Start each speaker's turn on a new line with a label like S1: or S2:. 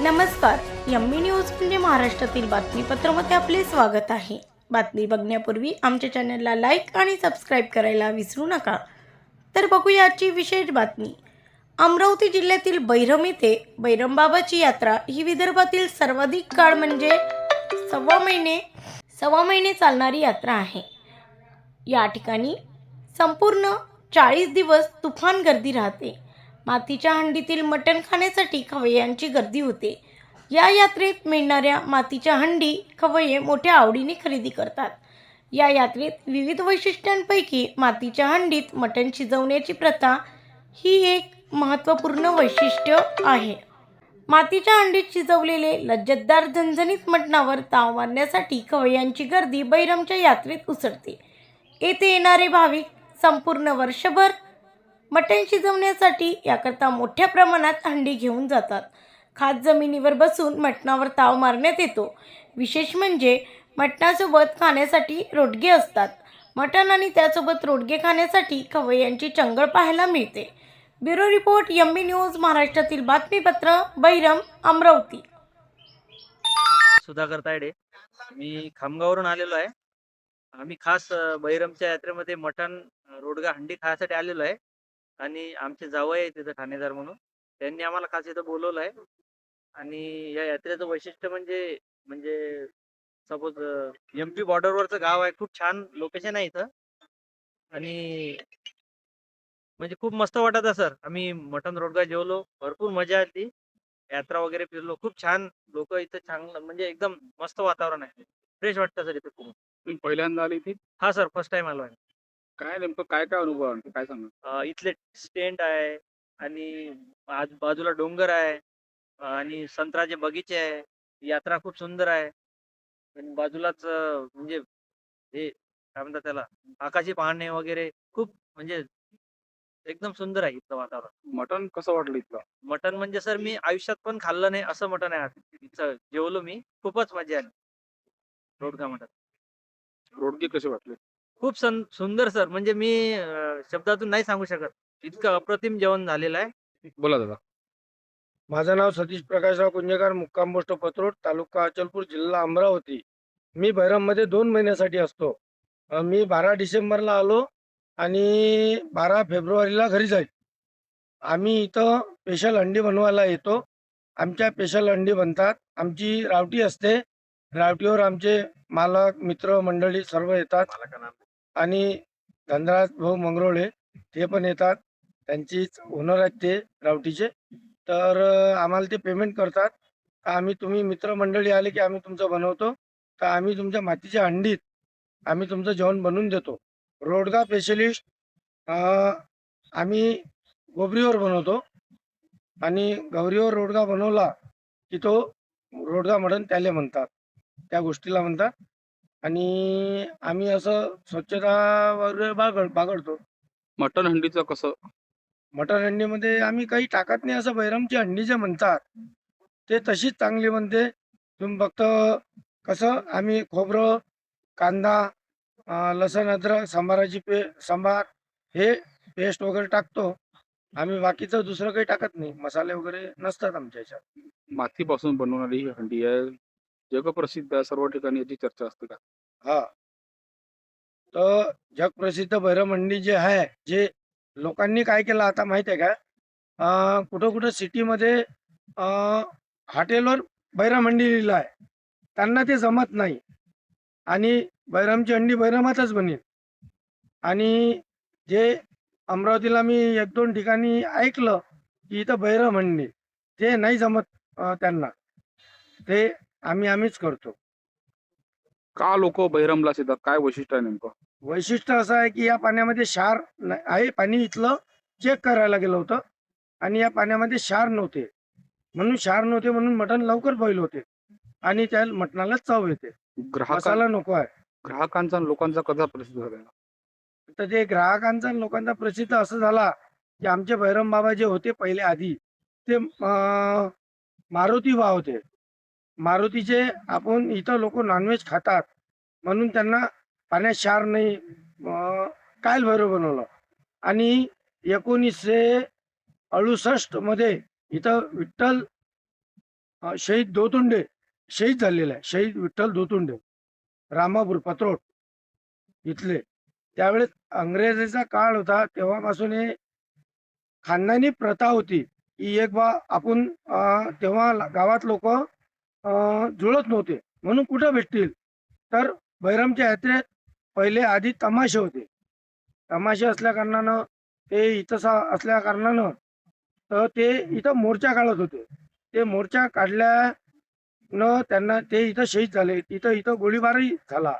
S1: नमस्कार yummy news म्हणजे महाराष्ट्रातील बातमीपत्रामध्ये आपले स्वागत आहे. बातमी बघण्यापूर्वी आमच्या चॅनलला लाईक आणि सबस्क्राईब करायला विसरू नका. तर बघूया आजची विशेष बातमी. अमरावती जिल्ह्यातील बैरम येथे बैरमबाबाची यात्रा ही विदर्भातील सर्वाधिक काळ म्हणजे सव्वा महिने सव्वा महिने चालणारी यात्रा आहे. या ठिकाणी संपूर्ण चाळीस दिवस तुफान गर्दी राहते. मातीच्या हंडीतील मटण खाण्यासाठी खवय्यांची गर्दी होते. या यात्रेत मिळणाऱ्या मातीच्या हंडी खवय्ये मोठ्या आवडीने खरेदी करतात. या यात्रेत विविध वैशिष्ट्यांपैकी मातीच्या हंडीत मटण शिजवण्याची प्रथा ही एक महत्त्वपूर्ण वैशिष्ट्य आहे. मातीच्या हंडीत शिजवलेले लज्जतदार झणझणीत मटणावर ताव मारण्यासाठी खवय्यांची गर्दी बैरमच्या यात्रेत उसळते. येथे येणारे भाविक संपूर्ण वर्षभर मटण शिजवण्यासाठी याकरता मोठ्या प्रमाणात हंडी घेऊन जातात. खास जमिनीवर बसून मटणावर ताव मारण्यात येतो. विशेष म्हणजे मटणासोबत खाण्यासाठी रोडगे असतात. मटण आणि त्यासोबत रोडगे खाण्यासाठी खवय्यांची चंगळ पाहायला मिळते. ब्युरो रिपोर्ट यम्मी न्यूज महाराष्ट्रातील बातमीपत्र बैरम अमरावती.
S2: सुधाकर तायडे मी खामगाववरून आलेलो आहे. आम्ही खास बैरमच्या बहिरमच्या यात्रेमध्ये मटण रोडगा हंडी खायसाठी आलेलो आहे. आणि आमचे जावई आहे तिथं ठाणेदार म्हणून. त्यांनी आम्हाला खास इथं बोलवलं आहे. आणि या यात्रेचं वैशिष्ट्य म्हणजे म्हणजे सपोज एम पी बॉर्डरवरचं गाव आहे. खूप छान लोकेशन आहे इथं. आणि म्हणजे खूप मस्त वाटत सर आम्ही मटण रोडगा जेवलो. भरपूर मजा आली. यात्रा वगैरे फिरलो. खूप छान लोक इथं चांगलं म्हणजे एकदम मस्त वातावरण आहे. फ्रेश वाटतं सर इथे खूप.
S3: पहिल्यांदा आली इथे?
S2: हा सर फर्स्ट टाइम आलो आहे.
S3: काय नेमकं काय काय अनुभव आहे आणखी? काय सांगा
S2: अं, इथले स्टेंट आहे आणि आज बाजूला डोंगर आहे आणि संत्र्याचे बगीचे आहे. यात्रा खूप सुंदर आहे. आणि बाजूलाच अं, म्हणजे हे काय म्हणतात त्याला आकाशी पाहणे वगैरे खूप म्हणजे एकदम सुंदर आहे इथलं वातावरण.
S3: मटण कसं वाटलं इथलं?
S2: मटन म्हणजे सर मी आयुष्यात पण खाल्लं नाही असं मटन आहे आज. इथं जेवलो मी खूपच मजा आली. रोडगा मटन
S3: रोडगे कसे वाटले?
S2: खूप सन सुंदर सर. म्हणजे मी शब्दातून नाही सांगू शकत. इतकं अप्रतिम जेवण झालेलं आहे.
S3: बोला दादा.
S4: माझं नाव सतीश प्रकाशराव कुंजेकर मुक्काम पोस्ट पत्रोड तालुका अचलपूर जिल्हा अमरावती. मी बैरममध्ये दोन महिन्यासाठी असतो. मी बारा डिसेंबरला आलो आणि बारा फेब्रुवारीला घरी जाईल. आम्ही इथं स्पेशल अंडी बनवायला येतो. आमच्या स्पेशल अंडी बनतात. आमची रावटी असते. रावटीवर आमचे मालक मित्र मंडळी सर्व येतात. आणि धनराज भाऊ मंगरोळे ते पण येतात. त्यांचीच ओनर आहेत ते रावटीचे. तर आम्हाला ते पेमेंट करतात. आम्ही तुम्ही मित्रमंडळी आले की आम्ही तुमचं बनवतो. तर आम्ही तुमच्या मातीच्या हंडीत आम्ही तुमचं जेवण बनवून देतो. रोडगा स्पेशलिस्ट आम्ही गोबरीवर बनवतो. आणि गौरीवर रोडगा बनवला की तो रोडगा म्हणून त्याले म्हणतात. त्या गोष्टीला म्हणतात. आणि आम्ही असं स्वच्छता वगैरे बागड बागडतो.
S3: मटण हंडीचं कसं?
S4: मटण हंडीमध्ये आम्ही काही टाकत नाही असं बैरमची हंडी जे म्हणतात ते तशीच चांगली बनते. तुम्ही फक्त कसं आम्ही खोबरं कांदा अं, लसण अद्रक सांबाराची पे सांबार हे पेस्ट वगैरे टाकतो. आम्ही बाकीचं दुसरं काही टाकत नाही. मसाले वगैरे नसतात आमच्या ह्याच्यात
S3: मातीपासून बनवणारी ही हंडी आहे. जगप्रसिद्ध आहे सर्व ठिकाणी याची चर्चा असते का?
S4: हा. तर जगप्रसिद्ध भैरव मंडी जे आहे जे लोकांनी काय केलं आता माहिती आहे का? कुठं कुठं सिटीमध्ये हॉटेलवर बैराम मंडी लिहिलं आहे. त्यांना ते जमत नाही. आणि बैरामची अंडी बैरामातच बनेल. आणि जे अमरावतीला मी एक दोन ठिकाणी ऐकलं की इथं बैरम हंडी ते नाही जमत त्यांना. ते आम्ही आम्हीच करतो.
S3: का लोक बैरमला येतात काय वैशिष्ट्य आहे नेमकं?
S4: वैशिष्ट्य असं आहे की या पाण्यामध्ये क्षार न- आहे. पाणी इथलं चेक करायला गेलं होतं आणि या पाण्यामध्ये क्षार नव्हते. म्हणून क्षार नव्हते म्हणून मटण लवकर बॉईल होते आणि त्या मटणाला चव येते.
S3: ग्राहकां
S4: मसाला नको आहे.
S3: ग्राहकांचा आणि लोकांचा कसा प्रसिद्ध झालेला
S4: तर ते ग्राहकांचा आणि लोकांचा प्रसिद्ध असं झाला की आमचे भैरम बाबा जे होते पहिले आधी ते अं, मारुती बा होते. मारुतीचे आपण इथं लोक नॉनव्हेज खातात. म्हणून त्यांना पाण्यात क्षार नाही. कायल भैरव बनवलं? आणि एकोणीसशे अडुसष्टमध्ये इथं विठ्ठल शहीद दोतुंडे शहीद झालेले आहे. शहीद विठ्ठल दोतुंडे. रामापूर पत्रोट इथले. त्यावेळेस अंग्रेजाचा काळ होता. तेव्हापासून हे खानदानी प्रथा होती. की एक बा आपण तेव्हा गावात लोक जुळत नव्हते. म्हणून कुठं भेटतील? तर बैरामच्या यात्रेत पहिले आधी तमाशे होते. तमाशे असल्या कारणानं ते इथं सा- असल्या कारणानं तर ते इथं मोर्चा काढत होते. ते मोर्चा काढल्या न त्यांना ते इथं शहीद झाले. तिथं इथं गोळीबारही झाला.